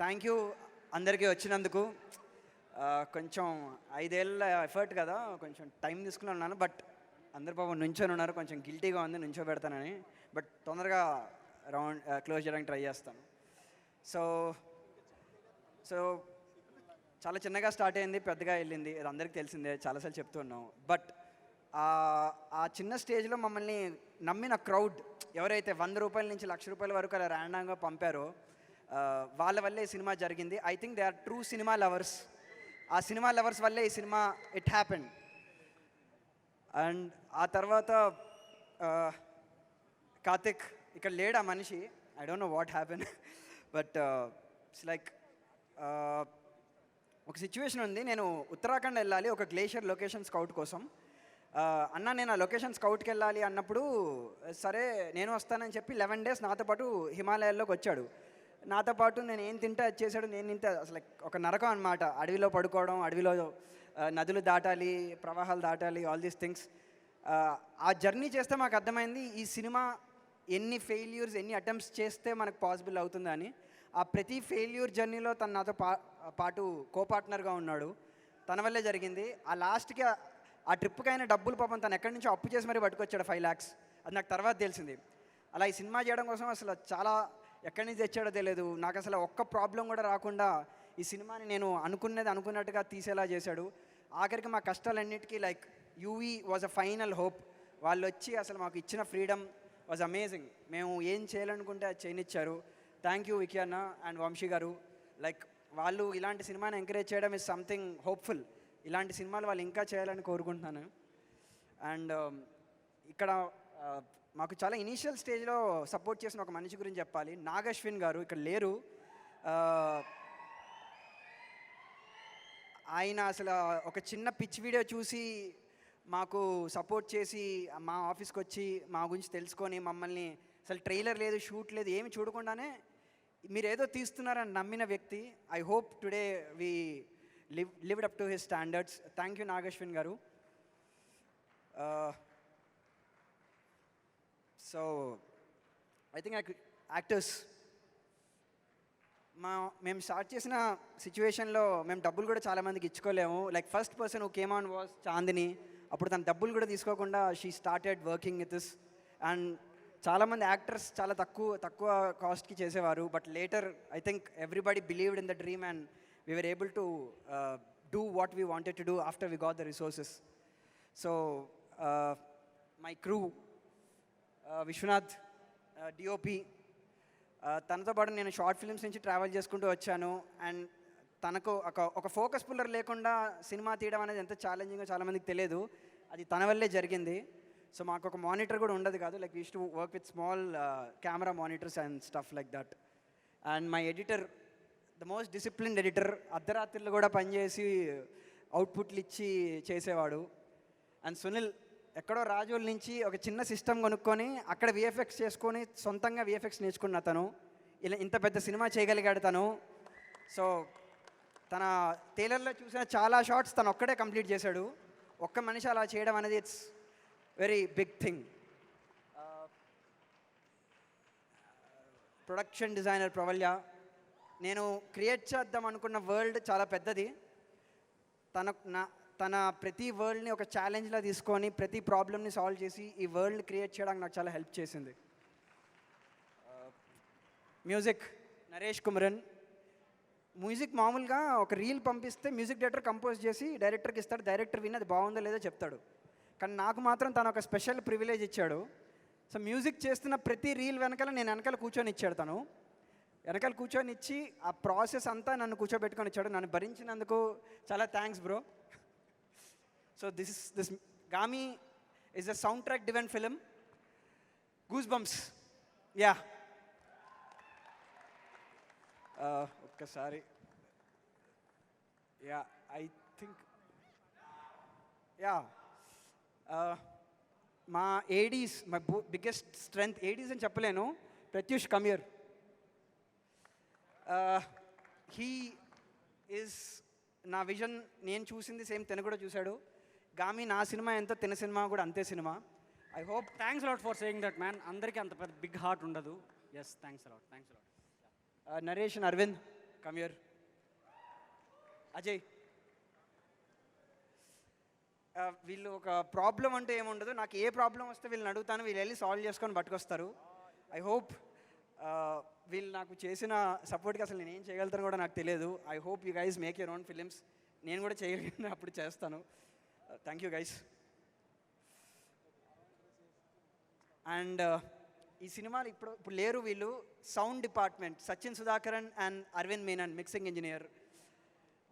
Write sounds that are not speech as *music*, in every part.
Thank you అందరికీ వచ్చినందుకు. కొంచెం ఐదేళ్ళ ఎఫర్ట్ కదా కొంచెం టైం తీసుకుని ఉన్నాను బట్ అందరు పాపం నుంచొని ఉన్నారు కొంచెం గిల్టీగా ఉంది నుంచో పెడతానని బట్ తొందరగా రౌండ్ క్లోజ్ చేయడానికి ట్రై చేస్తాను. సో సో చాలా చిన్నగా స్టార్ట్ అయింది పెద్దగా వెళ్ళింది అది అందరికీ తెలిసిందే చాలాసార్లు చెప్తున్నాం. బట్ ఆ చిన్న స్టేజ్లో మమ్మల్ని నమ్మిన క్రౌడ్ ఎవరైతే వంద రూపాయల నుంచి లక్ష రూపాయల వరకు అలా ర్యాండంగా పంపారో వాళ్ళ వల్లే ఈ సినిమా జరిగింది. I think they are true cinema lovers ఆ సినిమా లవర్స్ వల్లే ఈ సినిమా ఇట్ హ్యాపెన్ అండ్ ఆ తర్వాత కార్తిక్ ఇక్కడ లేడు *laughs* uh, ఆ మనిషి I don't know what happen but it's like ఒక సిచ్యువేషన్ ఉంది. నేను ఉత్తరాఖండ్ వెళ్ళాలి ఒక గ్లేషియర్ లొకేషన్ స్కౌట్ కోసం. అన్న నేను ఆ లొకేషన్ స్కౌట్కి వెళ్ళాలి అన్నప్పుడు సరే నేను వస్తానని చెప్పి లెవెన్ డేస్ నాతో పాటు హిమాలయాల్లోకి వచ్చాడు. నాతో పాటు నేను ఏం తింటే అది చేశాడు నేను తింటే అసలు ఒక నరకం అనమాట అడవిలో పడుకోవడం అడవిలో నదులు దాటాలి ప్రవాహాలు దాటాలి ఆల్ దీస్ థింగ్స్ ఆ జర్నీ చేస్తే మాకు అర్థమైంది ఈ సినిమా ఎన్ని ఫెయిల్యూర్స్ ఎన్ని అటెంప్ట్స్ చేస్తే మనకు పాసిబుల్ అవుతుందని ఆ ప్రతి ఫెయిల్యూర్ జర్నీలో తను నాతో పా పాటు కో పార్ట్నర్గా ఉన్నాడు. తన వల్లే జరిగింది. ఆ లాస్ట్కి ఆ- ఆ ట్రిప్కి అయిన డబ్బులు పాపం తను ఎక్కడి నుంచో అప్పు చేసి మరీ పట్టుకొచ్చాడు ఫైవ్ ల్యాక్స్ అది నాకు తర్వాత తెలిసింది. అలా ఈ సినిమా చేయడం కోసం అసలు చాలా ఎక్కడి నుంచి తెచ్చాడో తెలియదు నాకు అసలు ఒక్క ప్రాబ్లం కూడా రాకుండా ఈ సినిమాని నేను అనుకున్నది అనుకున్నట్టుగా తీసేలా చేశాడు. ఆఖరికి మా కష్టాలన్నిటికీ like UV was a final hope వాళ్ళు వచ్చి అసలు మాకు ఇచ్చిన ఫ్రీడమ్ వాజ్ అమేజింగ్ మేము ఏం చేయాలనుకుంటే అది చేయనిచ్చారు. థ్యాంక్ యూ వికీ అన్న అండ్ వంశీ గారు. లైక్ వాళ్ళు ఇలాంటి సినిమాని ఎంకరేజ్ చేయడం ఇస్ సంథింగ్ హోప్ఫుల్ ఇలాంటి సినిమాలు వాళ్ళు ఇంకా చేయాలని కోరుకుంటున్నాను. అండ్ um, ఇక్కడ uh, మాకు చాలా ఇనీషియల్ స్టేజ్లో సపోర్ట్ చేసిన ఒక మనిషి గురించి చెప్పాలి. నాగశ్విన్ గారు ఇక్కడ లేరు. ఆయన అసలు ఒక చిన్న పిచ్ వీడియో చూసి మాకు సపోర్ట్ చేసి మా ఆఫీస్కి వచ్చి మా గురించి తెలుసుకొని మమ్మల్ని అసలు ట్రైలర్ లేదు షూట్ లేదు ఏమి చూడకుండానే మీరు ఏదో తీస్తున్నారని నమ్మిన వ్యక్తి. I hope today we live lived up to his standards thank you Nag Ashwin గారు. సో ఐ థింక్ యాక్టర్స్ మా మేము స్టార్ట్ చేసిన సిచ్యువేషన్లో మేము డబ్బులు కూడా చాలామందికి ఇచ్చుకోలేము. Like first person who came on was Chandini అప్పుడు తన డబ్బులు కూడా తీసుకోకుండా she started working with this and చాలామంది యాక్టర్స్ చాలా తక్కువ తక్కువ కాస్ట్కి చేసేవారు. But later I think everybody believed in the dream and we were able to do what we wanted to do after we got the resources so my crew Vishwanath DOP తనతో పాటు నేను short films నుంచి travel చేసుకుంటూ వచ్చాను. And తనకు ఒక ఒక focus puller లేకుండా సినిమా తీయడం అనేది ఎంత ఛాలెంజింగో చాలామందికి తెలియదు. అది తన వల్లే జరిగింది. సో మాకు ఒక మానిటర్ కూడా ఉండదు కాదు. Like uses to work with small camera monitors and stuff like that and my editor the most disciplined editor అర్ధరాత్రిలో కూడా పనిచేసి అవుట్పుట్లు ఇచ్చి చేసేవాడు. అండ్ సునీల్ ఎక్కడో రాజుల నుంచి ఒక చిన్న సిస్టమ్ కొనుక్కొని అక్కడ విఎఫ్ఎక్స్ చేసుకొని సొంతంగా విఎఫ్ఎక్స్ నేర్చుకున్న తను. ఇలా ఇంత పెద్ద సినిమా చేయగలిగాడు తను. సో తన టైలర్లో చూసిన చాలా షార్ట్స్ తను ఒక్కడే కంప్లీట్ చేశాడు. ఒక్క మనిషి అలా చేయడం అనేది it's very big thing. Production designer Pravalya నేను క్రియేట్ చేద్దాం అనుకున్న వరల్డ్ చాలా పెద్దది. తన నా తన ప్రతి వరల్డ్ని ఒక ఛాలెంజ్లా తీసుకొని ప్రతి ప్రాబ్లమ్ని సాల్వ్ చేసి ఈ వరల్డ్ క్రియేట్ చేయడానికి నాకు చాలా హెల్ప్ చేసింది. మ్యూజిక్ నరేష్ కుమరన్ మ్యూజిక్ మామూలుగా ఒక రీల్ పంపిస్తే మ్యూజిక్ డైరెక్టర్ కంపోజ్ చేసి డైరెక్టర్కి ఇస్తాడు. డైరెక్టర్ విని అది బాగుందో లేదో చెప్తాడు. కానీ నాకు మాత్రం తను ఒక స్పెషల్ ప్రివిలేజ్ ఇచ్చాడు. సో మ్యూజిక్ చేస్తున్న ప్రతి రీల్ వెనకాల నేను వెనకాల కూర్చొని ఇచ్చాడు తను. వెనకాల కూర్చొని ఇచ్చి ఆ ప్రాసెస్ అంతా నన్ను కూర్చోబెట్టుకొని ఇచ్చాడు. నన్ను భరించినందుకు చాలా thanks bro so this this Gaami is a sound track driven film goose bumps ya ఒక్కసారి యా ఐ థింక్ యా మా ADs my biggest strength ADs అని చెప్పలేను. ప్రత్యూష్ కమియర్ హీ ఈజ్ నా విజన్ నేను చూసింది సేమ్ తిన కూడా చూశాడు. గామి నా సినిమా ఎంతో తిన సినిమా కూడా అంతే cinema. I hope thanks lot for saying that man అందరికీ అంత పెద్ద బిగ్ హార్ట్ ఉండదు. Yes thanks lot thanks lot Naresh and Aravind Kamiyar Ajay. ఆ, వీళ్ళు ఒక ప్రాబ్లం అంటూ ఏముండదు. నాకు ఏ ప్రాబ్లం వస్తే వీళ్ళని అడుగుతాను. వీళ్ళు వెళ్ళి సాల్వ్ చేసుకొని పట్టుకొస్తారు. ఐ హోప్ వీళ్ళు నాకు చేసిన సపోర్ట్కి అసలు నేను ఏం చేయగలుగుతాను కూడా నాకు తెలియదు. I hope you guys make your own films నేను కూడా చేయగలిగిన అప్పుడు చేస్తాను. Thank you guys. And uh, ఈ సినిమాలు ఇప్పుడు ఇప్పుడు లేరు వీళ్ళు sound department Sachin Sudhakaran and Aravind Menon mixing engineer.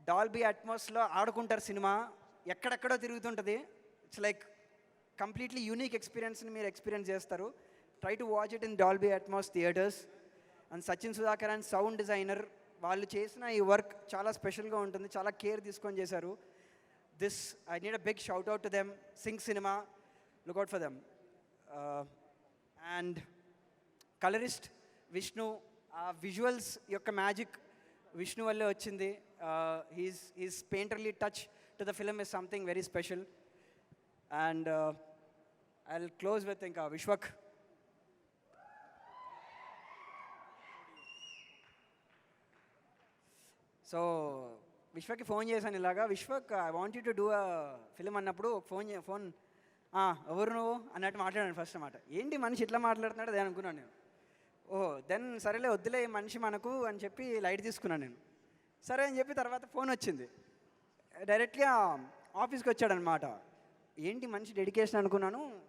Dolby అట్మాస్లో ఆడుకుంటారు సినిమా ఎక్కడెక్కడో తిరుగుతుంటుంది. ఇట్స్ లైక్ కంప్లీట్లీ యూనిక్ ఎక్స్పీరియన్స్ని మీరు ఎక్స్పీరియన్స్ చేస్తారు. Try to watch it in Dolby Atmos theatres and Sachin Sudhakar and sound designer వాళ్ళు చేసిన ఈ వర్క్ చాలా స్పెషల్గా ఉంటుంది చాలా కేర్ తీసుకొని చేశారు. This I need a big shout out to them Sync Cinema lookout for them and colourist Vishnu ఆ విజువల్స్ యొక్క మ్యాజిక్ విష్ణు వల్లే వచ్చింది. He's he's painterly touch to the film is something very special and I close with ఇంకా Vishwak so విశ్వకి phone చేశాను ఇలాగా. Vishwak I want you to do a film అన్నప్పుడు ఒక ఫోన్ చే- ఫోన్ ఎవరు నువ్వు? అన్నట్టు మాట్లాడాను ఫస్ట్ అన్నమాట. ఏంటి మనిషి ఇట్లా మాట్లాడుతున్నాడు? అదే అనుకున్నాను నేను. ఓహో దెన్ సరేలే వద్దులే మనిషి మనకు అని చెప్పి లైట్ తీసుకున్నాను నేను. సరే అని చెప్పి తర్వాత ఫోన్ వచ్చింది. డైరెక్ట్గా ఆఫీస్కి వచ్చాడనమాట ఏంటి మనిషి డెడికేషన్? అనుకున్నాను.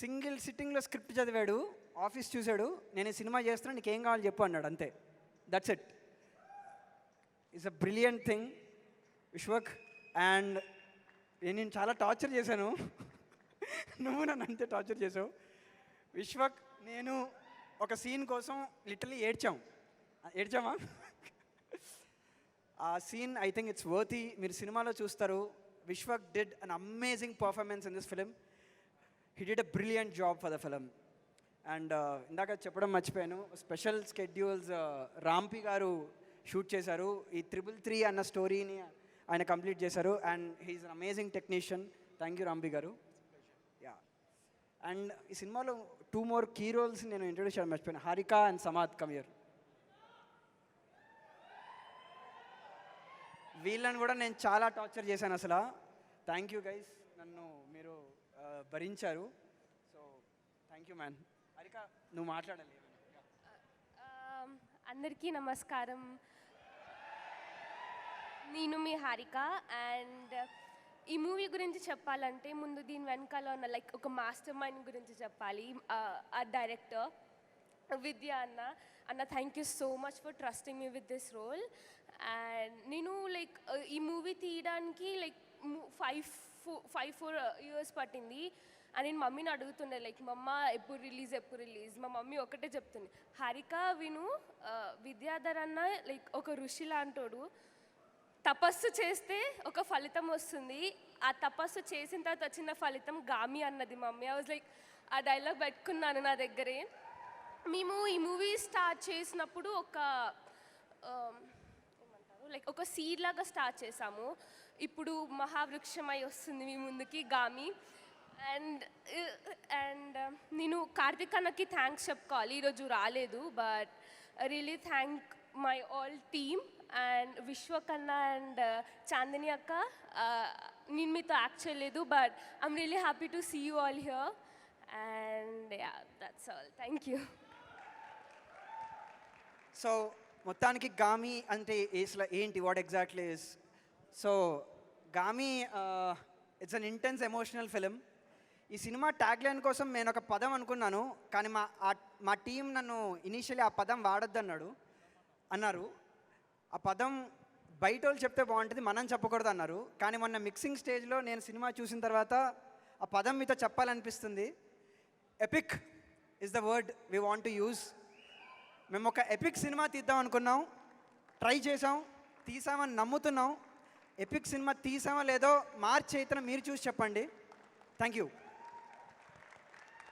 సింగిల్ సిట్టింగ్లో స్క్రిప్ట్ చదివాడు ఆఫీస్ చూశాడు. నేను సినిమా చేస్తున్నా నీకేం కావాలి చెప్పు అన్నాడు అంతే. That's it is a brilliant thing Vishwak and నేను చాలా టార్చర్ చేశాను. నువ్వు నన్ను అంతే టార్చర్ చేసావు విశ్వక్ నేను ఒక సీన్ కోసం లిటరలీ ఏడ్చాం. ఏడ్చామా ఆ సీన్ ఐ థింక్ ఇట్స్ వర్తి మీరు సినిమాలో చూస్తారు. Vishwak did an amazing performance in this film he did a brilliant job for the film and ఇందాక చెప్పడం మర్చిపోయాను. స్పెషల్ స్కెడ్యూల్స్ రాంపి గారు షూట్ చేశారు. ఈ త్రిపుల్ త్రీ అన్న స్టోరీని ఆయన కంప్లీట్ చేశారు. And he's an amazing technician thank you Rambi గారు. యా అండ్ ఈ సినిమాలో టూ మోర్ కీ రోల్స్ నేను ఇంట్రొడ్యూస్ చేయడం మర్చిపోయాను. హారిక అండ్ సమాద్ కమియర్ వీళ్ళని కూడా నేను చాలా టార్చర్ చేశాను అసలు. థ్యాంక్ యూ గైస్ నన్ను మీరు భరించారు. So thank you man Harika నువ్వు మాట్లాడాలి. అందరికీ నమస్కారం. నేను మీ హారిక అండ్ ఈ మూవీ గురించి చెప్పాలంటే ముందు దీని వెనకాల ఉన్న లైక్ ఒక మాస్టర్ మైండ్ గురించి చెప్పాలి. ఆ డైరెక్టర్ విద్య అన్న అన్న thank you so much for trusting me with this role and నేను లైక్ ఈ మూవీ తీయడానికి like five five four years పట్టింది. అని నేను మమ్మీని అడుగుతుండే లైక్ మమ్మ ఎప్పుడు రిలీజ్ ఎప్పుడు రిలీజ్ మా మమ్మీ ఒకటే చెప్తుంది హారిక విను విద్యాధర్ అన్న లైక్ ఒక ఋషి లాంటోడు. తపస్సు చేస్తే ఒక ఫలితం వస్తుంది. ఆ తపస్సు చేసిన తర్వాత వచ్చిన ఫలితం గామి అన్నది మమ్మీ. ఐ వాజ్ లైక్ ఆ డైలాగ్ పెట్టుకున్నాను నా దగ్గరే. మేము ఈ మూవీ స్టార్ట్ చేసినప్పుడు ఒక um, ఏమంటారు? లైక్ ఒక సీడ్ లాగా స్టార్ట్ చేసాము. ఇప్పుడు మహావృక్షమై వస్తుంది మీ ముందుకి గామి. అండ్ అండ్ నేను కార్తిక్ అన్నకి థ్యాంక్స్ చెప్పుకోవాలి. ఈరోజు రాలేదు but really thank my all team and విశ్వకన్న and Chandini అక్క uh, నేను మీతో యాక్ట్ చేయలేదు but I'm really happy to see you all here and ya that's all thank you so మొత్తానికి గామి అంటే ఏస్లా ఏంటి? What exactly is so Gaami it's an intense emotional film ఈ cinema tag line కోసం నేను ఒక పదం అనుకున్నాను కానీ మా మా టీం నన్ను ఇనీషియలీ ఆ పదం వాడొద్దన్నాడు. అన్నాడు అన్నారు. ఆ పదం బయట వాళ్ళు చెప్తే బాగుంటుంది మనం చెప్పకూడదు అన్నారు. కానీ మొన్న మిక్సింగ్ స్టేజ్లో నేను సినిమా చూసిన తర్వాత ఆ పదం మీతో చెప్పాలనిపిస్తుంది. Epic is the word we want to use మేము ఒక ఎపిక్ సినిమా తీద్దాం అనుకున్నాం. ట్రై చేసాం తీసామని నమ్ముతున్నాం. ఎపిక్ సినిమా తీసామో లేదో మార్చి అయితే మీరు చూసి చెప్పండి. Thank you